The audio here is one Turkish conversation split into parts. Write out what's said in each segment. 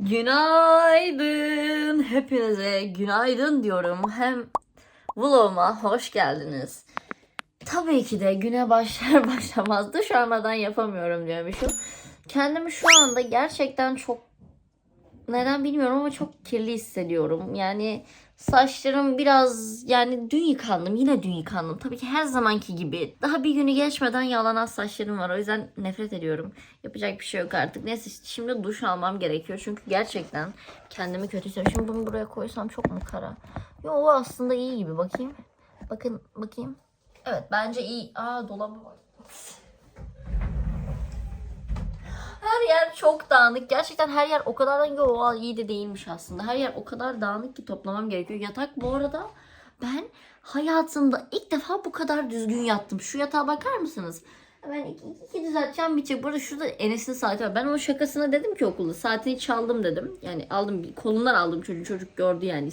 Günaydın. Hepinize günaydın diyorum. Hem vloguma hoş geldiniz. Tabii ki de güne başlar başlamaz duş yapamıyorum diyormuşum. Kendimi şu anda gerçekten çok neden bilmiyorum ama çok kirli hissediyorum. Yani saçlarım biraz yani dün yıkandım yine dün yıkandım. Tabii ki her zamanki gibi. Daha bir günü geçmeden yalanan saçlarım var. O yüzden nefret ediyorum. Yapacak bir şey yok artık. Neyse şimdi duş almam gerekiyor. Çünkü gerçekten kendimi kötü hissediyorum. Şimdi bunu buraya koysam çok mu kara? Yo o aslında iyi gibi. Bakayım. Bakın bakayım. Evet bence iyi. Aa dolabı var. Her yer çok dağınık. Gerçekten her yer o kadar ki o iyi de değilmiş aslında. Her yer o kadar dağınık ki toplamam gerekiyor. Yatak bu arada ben hayatımda ilk defa bu kadar düzgün yattım. Şu yatağa bakar mısınız? Ben iki, iki düzelteceğim bitecek. Bu arada şurada Enes'in saati var. Ben onun şakasına dedim ki okulda saatini çaldım dedim. Yani aldım bir kolundan aldım çocuğu çocuk gördü yani.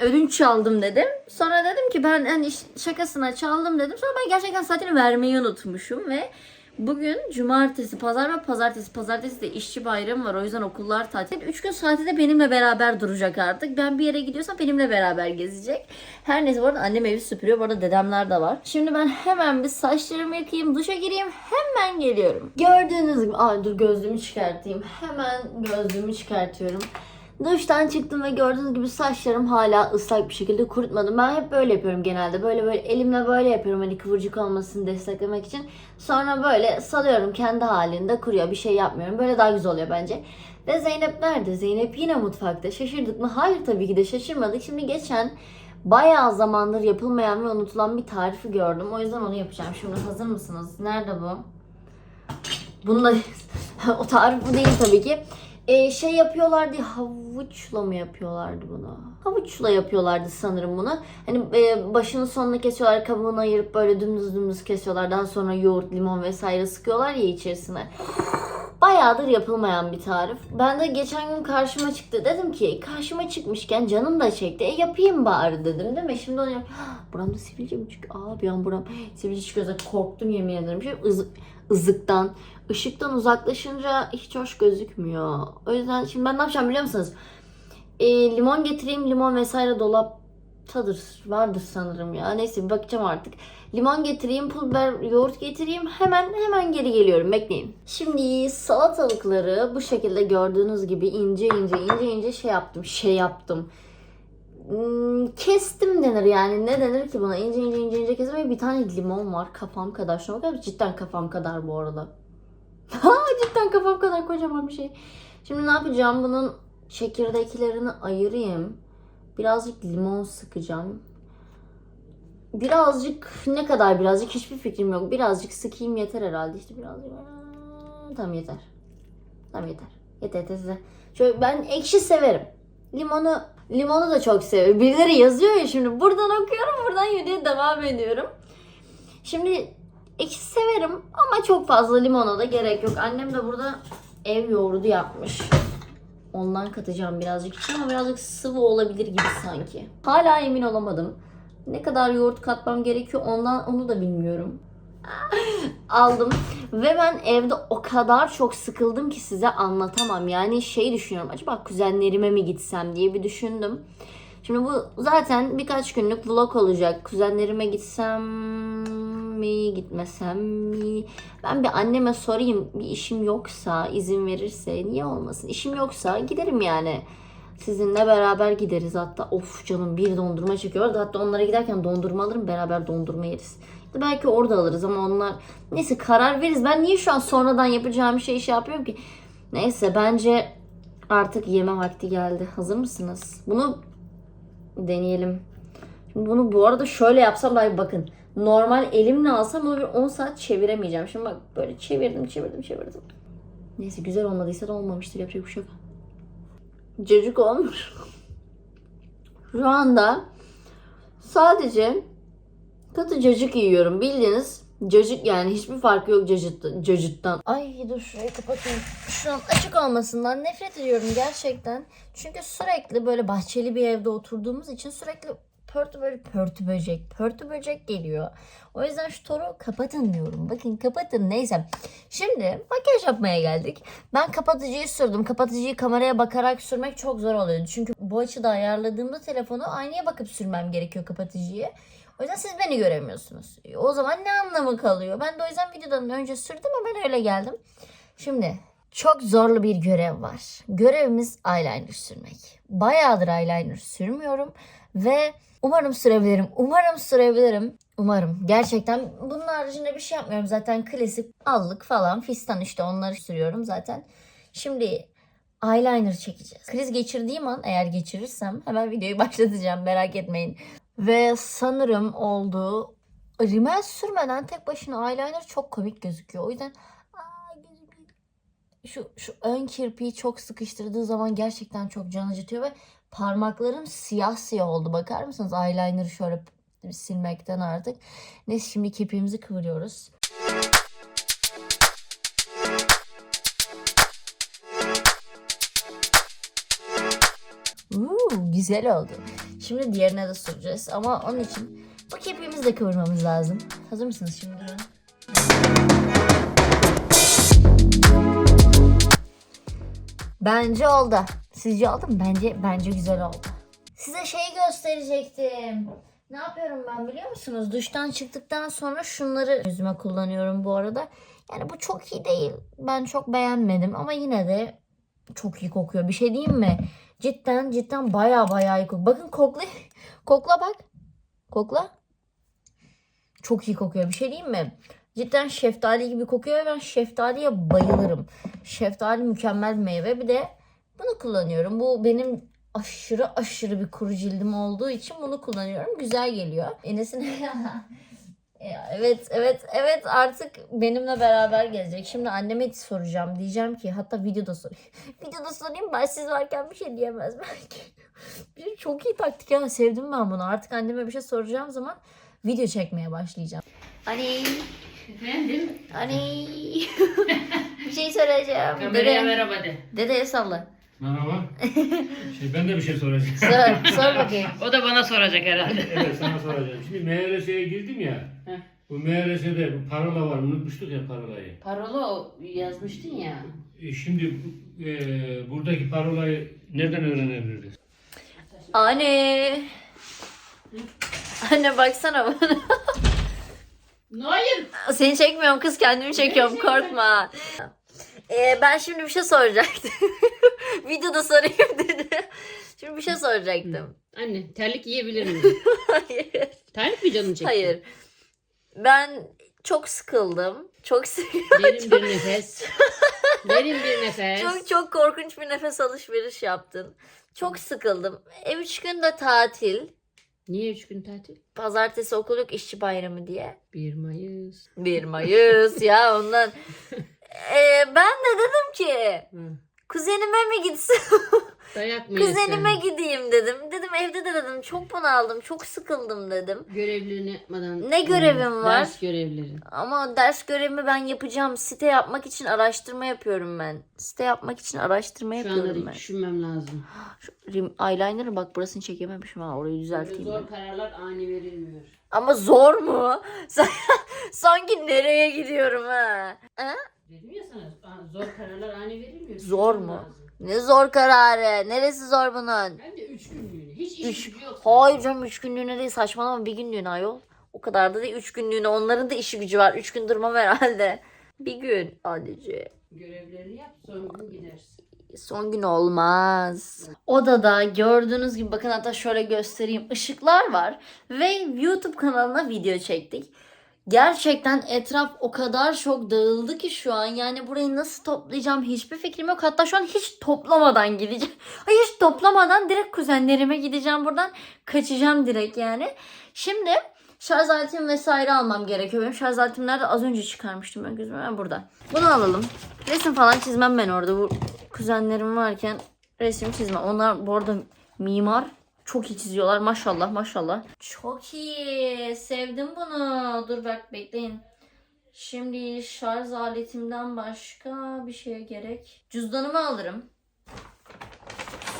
Ödünç çaldım dedim. Sonra dedim ki ben hani şakasına çaldım dedim. Sonra ben gerçekten saatini vermeyi unutmuşum ve Bugün cumartesi, pazar ve pazartesi. Pazartesi de işçi bayramı var. O yüzden okullar tatil. 3 gün saati de benimle beraber duracak artık. Ben bir yere gidiyorsam benimle beraber gezecek. Her neyse bu arada annem evi süpürüyor. Bu arada dedemler de var. Şimdi ben hemen bir saçlarımı yıkayayım, duşa gireyim. Hemen geliyorum. Gördüğünüz gibi... Ay dur gözlüğümü çıkartayım. Hemen gözlüğümü çıkartıyorum. Duştan çıktım ve gördüğünüz gibi saçlarım hala ıslak bir şekilde kurutmadım. Ben hep böyle yapıyorum genelde. Böyle böyle elimle böyle yapıyorum hani kıvırcık olmasını desteklemek için. Sonra böyle salıyorum kendi halinde kuruyor. Bir şey yapmıyorum. Böyle daha güzel oluyor bence. Ve Zeynep nerede? Zeynep yine mutfakta. Şaşırdık mı? Hayır tabii ki de şaşırmadık. Şimdi geçen bayağı zamandır yapılmayan ve unutulan bir tarifi gördüm. O yüzden onu yapacağım. Şimdi hazır mısınız? Nerede bu? Bununla o tarif bu değil tabii ki. Ee, şey yapıyorlardı havuçla mı yapıyorlardı bunu? Havuçla yapıyorlardı sanırım bunu. Hani e, başının sonuna kesiyorlar kabuğunu ayırıp böyle dümdüz dümdüz kesiyorlar. Daha sonra yoğurt, limon vesaire sıkıyorlar ya içerisine. Bayağıdır yapılmayan bir tarif. Ben de geçen gün karşıma çıktı. Dedim ki karşıma çıkmışken canım da çekti. E yapayım bari dedim değil mi? Şimdi onu yap. Buramda sivilce mi çıkıyor? Aa bir an buram sivilce çıkıyor. Korktum yemin ederim. Şey, ız, ızıktan. Işıktan uzaklaşınca hiç hoş gözükmüyor. O yüzden şimdi ben ne yapacağım biliyor musunuz? E, limon getireyim. Limon vesaire dolaptadır. Vardır sanırım ya. Neyse bir bakacağım artık. Limon getireyim, pul biber, yoğurt getireyim. Hemen hemen geri geliyorum. Bekleyin. Şimdi salatalıkları bu şekilde gördüğünüz gibi ince ince ince ince şey yaptım. Şey yaptım. Hmm, kestim denir yani. Ne denir ki buna? İnce ince ince ince kestim. Bir tane limon var kafam kadar. Şuna bakar Cidden kafam kadar bu arada. Cidden kafam kadar kocaman bir şey. Şimdi ne yapacağım? Bunun çekirdeklerini ayırayım. Birazcık limon sıkacağım. Birazcık ne kadar birazcık hiçbir fikrim yok. Birazcık sıkayım yeter herhalde. İşte birazcık. Tamam yeter. Tamam yeter. Yeter yeter size. Şöyle ben ekşi severim. Limonu limonu da çok severim. Birileri yazıyor ya şimdi. Buradan okuyorum, buradan yürüye devam ediyorum. Şimdi ekşi severim ama çok fazla limona da gerek yok. Annem de burada ev yoğurdu yapmış. Ondan katacağım birazcık içine ama birazcık sıvı olabilir gibi sanki. Hala emin olamadım. Ne kadar yoğurt katmam gerekiyor ondan onu da bilmiyorum. Aldım ve ben evde o kadar çok sıkıldım ki size anlatamam. Yani şey düşünüyorum acaba kuzenlerime mi gitsem diye bir düşündüm. Şimdi bu zaten birkaç günlük vlog olacak. Kuzenlerime gitsem mi, gitmesem mi? Ben bir anneme sorayım bir işim yoksa, izin verirse niye olmasın? İşim yoksa giderim yani. Sizinle beraber gideriz hatta. Of canım bir dondurma çekiyor. Hatta onlara giderken dondurma alırım beraber dondurma yeriz. Da belki orada alırız ama onlar neyse karar veririz. Ben niye şu an sonradan yapacağım şey şey yapıyorum ki? Neyse bence artık yeme vakti geldi. Hazır mısınız? Bunu deneyelim. Bunu bu arada şöyle yapsam dahi bakın. Normal elimle alsam bunu bir 10 saat çeviremeyeceğim. Şimdi bak böyle çevirdim çevirdim çevirdim. Neyse güzel olmadıysa da olmamıştır. Yapacak bir şey yok. Cacık olmuş. Şu anda sadece katı cacık yiyorum. Bildiğiniz cacık yani hiçbir farkı yok cacık, cacıktan. Ay dur şurayı kapatayım. Şu an açık olmasından nefret ediyorum gerçekten. Çünkü sürekli böyle bahçeli bir evde oturduğumuz için sürekli pörtü böyle pörtü böcek, pörtü böcek geliyor. O yüzden şu toru kapatın diyorum. Bakın kapatın neyse. Şimdi makyaj yapmaya geldik. Ben kapatıcıyı sürdüm. Kapatıcıyı kameraya bakarak sürmek çok zor oluyordu. Çünkü bu açıda ayarladığımda telefonu aynaya bakıp sürmem gerekiyor kapatıcıyı. O yüzden siz beni göremiyorsunuz. O zaman ne anlamı kalıyor? Ben de o yüzden videodan önce sürdüm ama ben öyle geldim. Şimdi çok zorlu bir görev var. Görevimiz eyeliner sürmek. Bayağıdır eyeliner sürmüyorum ve umarım sürebilirim. Umarım sürebilirim. Umarım. Gerçekten bunun haricinde bir şey yapmıyorum. Zaten klasik allık falan fistan işte onları sürüyorum zaten. Şimdi eyeliner çekeceğiz. Kriz geçirdiğim an eğer geçirirsem hemen videoyu başlatacağım merak etmeyin. Ve sanırım oldu. Rimel sürmeden tek başına eyeliner çok komik gözüküyor. O yüzden şu, şu ön kirpiği çok sıkıştırdığı zaman gerçekten çok can acıtıyor ve parmaklarım siyah siyah oldu. Bakar mısınız eyeliner'ı şöyle silmekten artık. Neyse şimdi kirpiğimizi kıvırıyoruz. Uuu, güzel oldu. Şimdi diğerine de süreceğiz ama onun için bu kirpiğimizi de kıvırmamız lazım. Hazır mısınız şimdi? Bence oldu. Sizce oldu mu? Bence bence güzel oldu. Size şey gösterecektim. Ne yapıyorum ben biliyor musunuz? Duştan çıktıktan sonra şunları yüzüme kullanıyorum bu arada. Yani bu çok iyi değil. Ben çok beğenmedim ama yine de çok iyi kokuyor. Bir şey diyeyim mi? Cidden cidden baya baya iyi kokuyor. Bakın kokla. Kokla bak. Kokla. Çok iyi kokuyor. Bir şey diyeyim mi? Cidden şeftali gibi kokuyor ve ben şeftaliye bayılırım. Şeftali mükemmel bir meyve. Bir de bunu kullanıyorum. Bu benim aşırı aşırı bir kuru cildim olduğu için bunu kullanıyorum. Güzel geliyor. Enes'in Ya evet evet evet artık benimle beraber gelecek. Şimdi anneme soracağım. Diyeceğim ki hatta videoda sorayım. videoda sorayım ben siz varken bir şey diyemez belki. bir çok iyi taktik ya. Sevdim ben bunu. Artık anneme bir şey soracağım zaman video çekmeye başlayacağım. Hani Efendim? hani bir şey söyleyeceğim. Kameraya Dede, merhaba de. dedeye salla. Merhaba. Şey, ben de bir şey soracağım. Sor, sor bakayım. O da bana soracak herhalde. evet sana soracağım. Şimdi MRS'ye girdim ya. Heh. Bu MRS'de bu parola var. Unutmuştuk ya parolayı. Parola yazmıştın ya. E, şimdi e, buradaki parolayı nereden öğrenebiliriz? Anne. Anne baksana bana. Hayır. Seni çekmiyorum kız kendimi çekiyorum korkma. Ee, ben şimdi bir şey soracaktım. Videoda sorayım dedi. Şimdi bir şey soracaktım. Anne terlik yiyebilir miyim? Hayır. terlik mi canın çekti? Hayır. Ben çok sıkıldım. Çok sıkıldım. Derin bir nefes. Derin bir nefes. Çok çok korkunç bir nefes alışveriş yaptın. Çok sıkıldım. Ev üç günde tatil. Niye üç gün tatil? Pazartesi okul yok işçi bayramı diye. 1 Mayıs. 1 Mayıs ya ondan. Ee, ben de dedim ki Hı. kuzenime mi gitsin? Dayak mı kuzenime yesen? gideyim dedim. Dedim evde de dedim çok bunaldım, çok sıkıldım dedim. Görevlerini yapmadan. Ne görevim var? Ders görevleri. Ama ders görevimi ben yapacağım. Site yapmak için araştırma yapıyorum ben. Site yapmak için araştırma Şu yapıyorum ben. düşünmem lazım. Şu eyeliner'ı bak burasını çekememişim ha orayı düzelteyim. zor ben. kararlar ani verilmiyor. Ama zor mu? Sanki nereye gidiyorum ha? ha? Dedim ya sana zor kararlar ani verilmiyor. Zor Düşünmem mu? lazım. Ne zor kararı? Neresi zor bunun? Bence üç günlüğüne. Hiç iş Üç. yok. Hayır canım 3 günlüğüne değil saçmalama bir günlüğüne ayol. O kadar da değil 3 günlüğüne. Onların da işi gücü var. 3 gün durmam herhalde. Bir gün anneciğim. Görevlerini yap son gün gidersin. Son gün olmaz. Odada gördüğünüz gibi bakın hatta şöyle göstereyim. Işıklar var ve YouTube kanalına video çektik. Gerçekten etraf o kadar çok dağıldı ki şu an. Yani burayı nasıl toplayacağım hiçbir fikrim yok. Hatta şu an hiç toplamadan gideceğim. Hayır hiç toplamadan direkt kuzenlerime gideceğim buradan. Kaçacağım direkt yani. Şimdi şarj aletim vesaire almam gerekiyor. Benim şarj aletim nerede? Az önce çıkarmıştım ben gözüme. Ben burada. Bunu alalım. Resim falan çizmem ben orada. Bu kuzenlerim varken resim çizmem. Onlar bu arada mimar. Çok iyi çiziyorlar. Maşallah maşallah. Çok iyi. Sevdim bunu. Dur bak bekleyin. Şimdi şarj aletimden başka bir şeye gerek. Cüzdanımı alırım.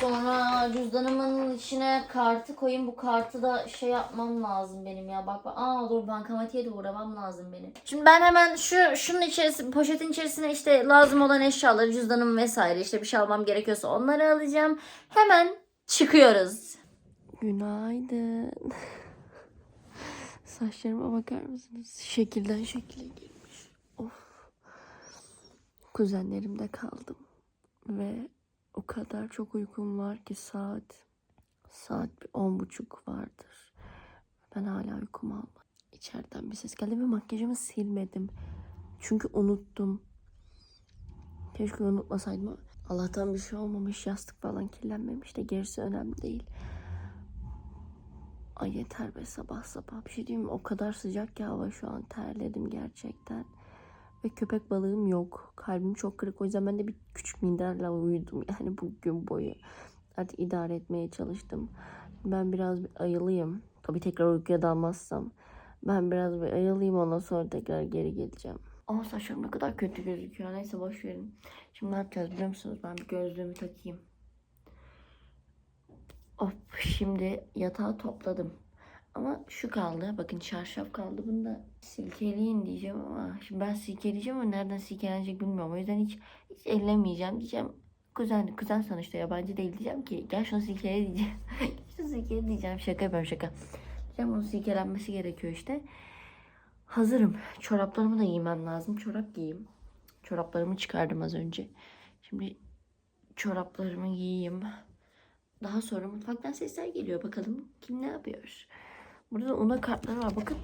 Sonra cüzdanımın içine kartı koyayım. Bu kartı da şey yapmam lazım benim ya. Bak bak. Aa dur bankamatiğe de uğramam lazım benim. Şimdi ben hemen şu şunun içerisine poşetin içerisine işte lazım olan eşyaları cüzdanım vesaire işte bir şey almam gerekiyorsa onları alacağım. Hemen çıkıyoruz. Günaydın. Saçlarıma bakar mısınız? Şekilden şekile girmiş. Of. Kuzenlerimde kaldım. Ve o kadar çok uykum var ki saat saat bir on buçuk vardır. Ben hala uykumu almadım. İçeriden bir ses geldi ve makyajımı silmedim. Çünkü unuttum. Keşke unutmasaydım Allah'tan bir şey olmamış. Yastık falan kirlenmemiş de gerisi önemli değil. Ay yeter be sabah sabah. Bir şey diyeyim mi? O kadar sıcak ki hava şu an. Terledim gerçekten. Ve köpek balığım yok. Kalbim çok kırık. O yüzden ben de bir küçük minderle uyudum. Yani bugün boyu. Artık idare etmeye çalıştım. Ben biraz bir ayılıyım. Tabii tekrar uykuya dalmazsam. Ben biraz bir ayılayım ondan sonra tekrar geri geleceğim. Ama saçlarım ne kadar kötü gözüküyor. Neyse boş verin. Şimdi ne yapacağız biliyor musunuz? Ben bir gözlüğümü takayım. Of şimdi yatağı topladım. Ama şu kaldı. Bakın çarşaf kaldı. Bunu da silkeleyin diyeceğim ama şimdi ben silkeleyeceğim ama nereden silkelenecek bilmiyorum. O yüzden hiç, hiç ellemeyeceğim. Diyeceğim kuzen, kuzen sonuçta yabancı değil diyeceğim ki gel şunu silkele diyeceğim. şunu silkele diyeceğim. Şaka yapıyorum şaka. Diyeceğim bunun silkelenmesi gerekiyor işte. Hazırım. Çoraplarımı da giymem lazım. Çorap giyeyim. Çoraplarımı çıkardım az önce. Şimdi çoraplarımı giyeyim. Daha sonra mutfaktan sesler geliyor. Bakalım kim ne yapıyor. Burada ona kartlar var. Bakın.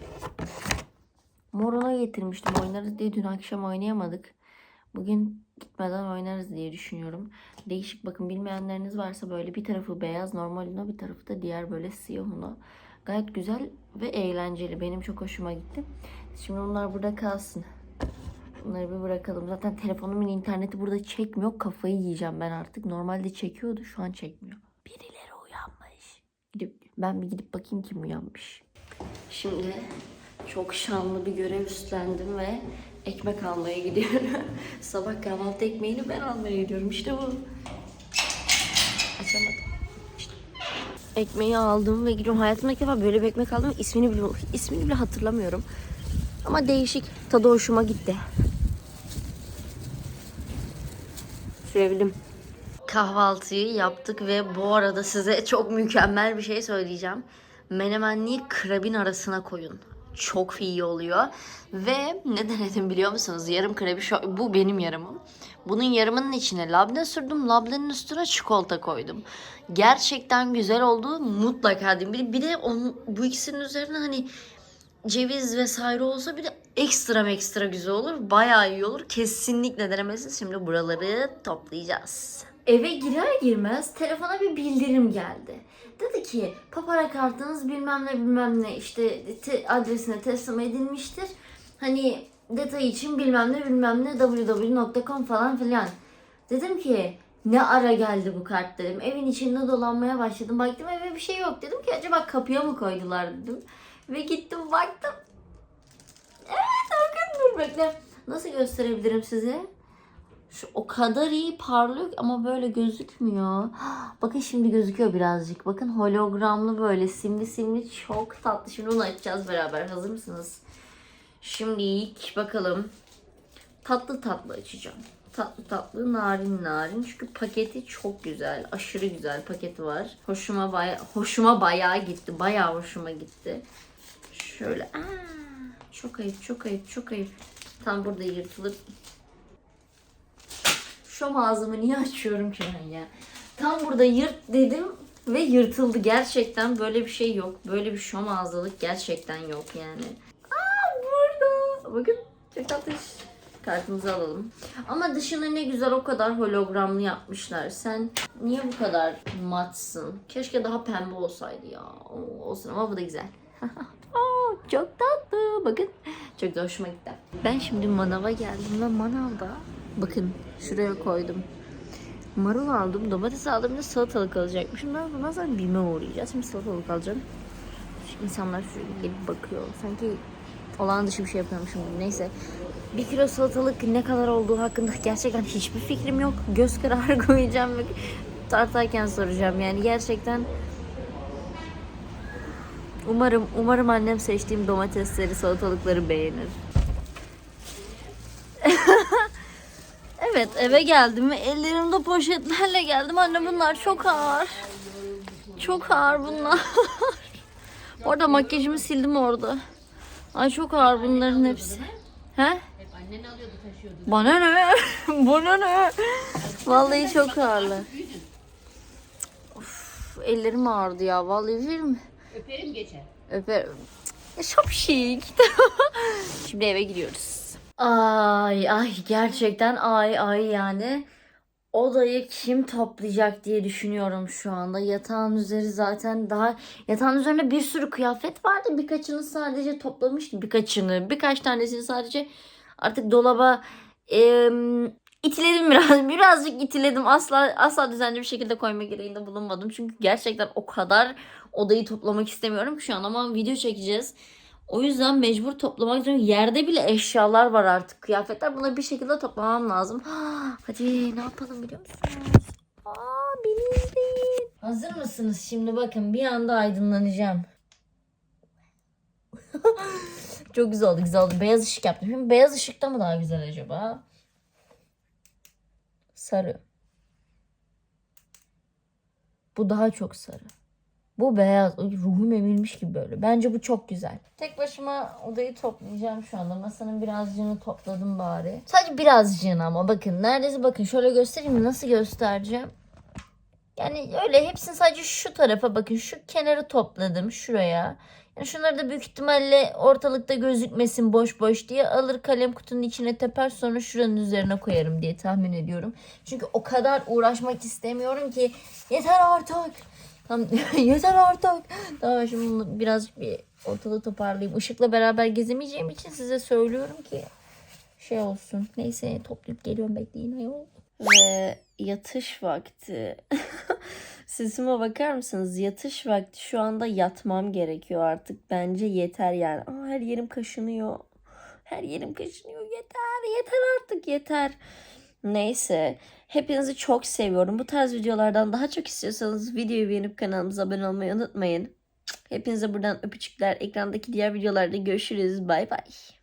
Morona getirmiştim. Oynarız diye dün akşam oynayamadık. Bugün gitmeden oynarız diye düşünüyorum. Değişik bakın bilmeyenleriniz varsa böyle bir tarafı beyaz normal Uno bir tarafı da diğer böyle siyah Uno. Gayet güzel ve eğlenceli. Benim çok hoşuma gitti. Şimdi bunlar burada kalsın. Bunları bir bırakalım. Zaten telefonumun interneti burada çekmiyor. Kafayı yiyeceğim ben artık. Normalde çekiyordu. Şu an çekmiyor. Gidip, ben bir gidip bakayım kim uyanmış. Şimdi çok şanlı bir görev üstlendim ve ekmek almaya gidiyorum. Sabah kahvaltı ekmeğini ben almaya gidiyorum. İşte bu. Açamadım. İşte. Ekmeği aldım ve gidiyorum. Hayatımda ilk defa böyle bir ekmek aldım. İsmini bile, ismini bile hatırlamıyorum. Ama değişik. Tadı hoşuma gitti. Sürebildim. Kahvaltıyı yaptık ve bu arada size çok mükemmel bir şey söyleyeceğim. Menemenliği krabin arasına koyun. Çok iyi oluyor. Ve ne denedim biliyor musunuz? Yarım krabi şu, bu benim yarımım. Bunun yarımının içine labne sürdüm. Labnenin üstüne çikolata koydum. Gerçekten güzel oldu. Mutlaka dedim. Bir bir de onun, bu ikisinin üzerine hani ceviz vesaire olsa bir de ekstra ekstra güzel olur. Bayağı iyi olur. Kesinlikle denemesi. Şimdi buraları toplayacağız. Eve girer girmez telefona bir bildirim geldi. Dedi ki papara kartınız bilmem ne bilmem ne işte te- adresine teslim edilmiştir. Hani detay için bilmem ne bilmem ne www.com falan filan. Dedim ki ne ara geldi bu kart dedim. Evin içinde dolanmaya başladım. Baktım eve bir şey yok. Dedim ki acaba kapıya mı koydular dedim. Ve gittim baktım. Evet bakın dur bekle. Nasıl gösterebilirim size? Şu o kadar iyi parlıyor ama böyle gözükmüyor. Bakın şimdi gözüküyor birazcık. Bakın hologramlı böyle simli simli çok tatlı. Şimdi onu açacağız beraber. Hazır mısınız? Şimdi ilk bakalım. Tatlı tatlı açacağım. Tatlı tatlı narin narin. Çünkü paketi çok güzel. Aşırı güzel paketi var. Hoşuma baya hoşuma bayağı gitti. Bayağı hoşuma gitti. Şöyle. Aa, çok ayıp, çok ayıp, çok ayıp. Tam burada yırtılır. Şom ağzımı niye açıyorum ki ben ya? Tam burada yırt dedim ve yırtıldı. Gerçekten böyle bir şey yok. Böyle bir şom ağzılık gerçekten yok yani. Aa burada. Bakın çok tatlı. Kartımızı alalım. Ama dışını ne güzel o kadar hologramlı yapmışlar. Sen niye bu kadar matsın? Keşke daha pembe olsaydı ya. Oo, olsun ama bu da güzel. Aa, çok tatlı. Bakın. Çok da hoşuma gitti. Ben şimdi manava geldim ve manavda bakın şuraya koydum. Marul aldım, domates aldım ve salatalık alacakmışım. Ben bundan sonra BİM'e uğrayacağız. Şimdi salatalık alacağım. Şu insanlar şöyle gelip bakıyor. Sanki olağan dışı bir şey yapıyormuşum. Neyse. Bir kilo salatalık ne kadar olduğu hakkında gerçekten hiçbir fikrim yok. Göz kararı koyacağım ve tartarken soracağım yani gerçekten umarım umarım annem seçtiğim domatesleri salatalıkları beğenir. Evet eve geldim ve ellerimde poşetlerle geldim. Anne bunlar çok ağır. Çok ağır bunlar. orada makyajımı sildim orada. Ay çok ağır bunların hepsi. He? Annen alıyordu taşıyordu. Bana ne? Bana ne? Vallahi çok ağırlı. Uf, ellerim ağrıdı ya. Vallahi verir mi? Öperim geçer. Öperim. Şık. Şimdi eve gidiyoruz. Ay ay gerçekten ay ay yani. Odayı kim toplayacak diye düşünüyorum şu anda. Yatağın üzeri zaten daha... Yatağın üzerinde bir sürü kıyafet vardı. Birkaçını sadece toplamıştım. Birkaçını. Birkaç tanesini sadece artık dolaba em, itiledim biraz. Birazcık itiledim. Asla asla düzenli bir şekilde koyma gereğinde bulunmadım. Çünkü gerçekten o kadar odayı toplamak istemiyorum ki şu an ama video çekeceğiz. O yüzden mecbur toplamak zorundayım. Yerde bile eşyalar var artık. Kıyafetler. Bunları bir şekilde toplamam lazım. Hadi ne yapalım biliyor musunuz? Aa beni izleyin. Hazır mısınız? Şimdi bakın bir anda aydınlanacağım. Çok güzel oldu güzel oldu. Beyaz ışık yaptım. Şimdi beyaz ışıkta mı daha güzel acaba? Sarı. Bu daha çok sarı. Bu beyaz. Ruhum emilmiş gibi böyle. Bence bu çok güzel. Tek başıma odayı toplayacağım şu anda. Masanın birazcığını topladım bari. Sadece birazcığını ama bakın. Neredeyse bakın. Şöyle göstereyim mi? Nasıl göstereceğim? Yani öyle hepsini sadece şu tarafa bakın. Şu kenarı topladım. Şuraya. Yani şunları da büyük ihtimalle ortalıkta gözükmesin boş boş diye alır kalem kutunun içine teper sonra şuranın üzerine koyarım diye tahmin ediyorum. Çünkü o kadar uğraşmak istemiyorum ki yeter artık. Tamam yeter artık. Tamam şimdi birazcık bir ortalığı toparlayayım. Işıkla beraber gezemeyeceğim için size söylüyorum ki şey olsun. Neyse toplayıp geliyorum bekleyin ayol. Ve yatış vakti. Sesime bakar mısınız? Yatış vakti. Şu anda yatmam gerekiyor artık. Bence yeter yani. Aa, her yerim kaşınıyor. Her yerim kaşınıyor. Yeter, yeter artık yeter. Neyse. Hepinizi çok seviyorum. Bu tarz videolardan daha çok istiyorsanız videoyu beğenip kanalımıza abone olmayı unutmayın. Hepinize buradan öpücükler. Ekrandaki diğer videolarda görüşürüz. Bay bay.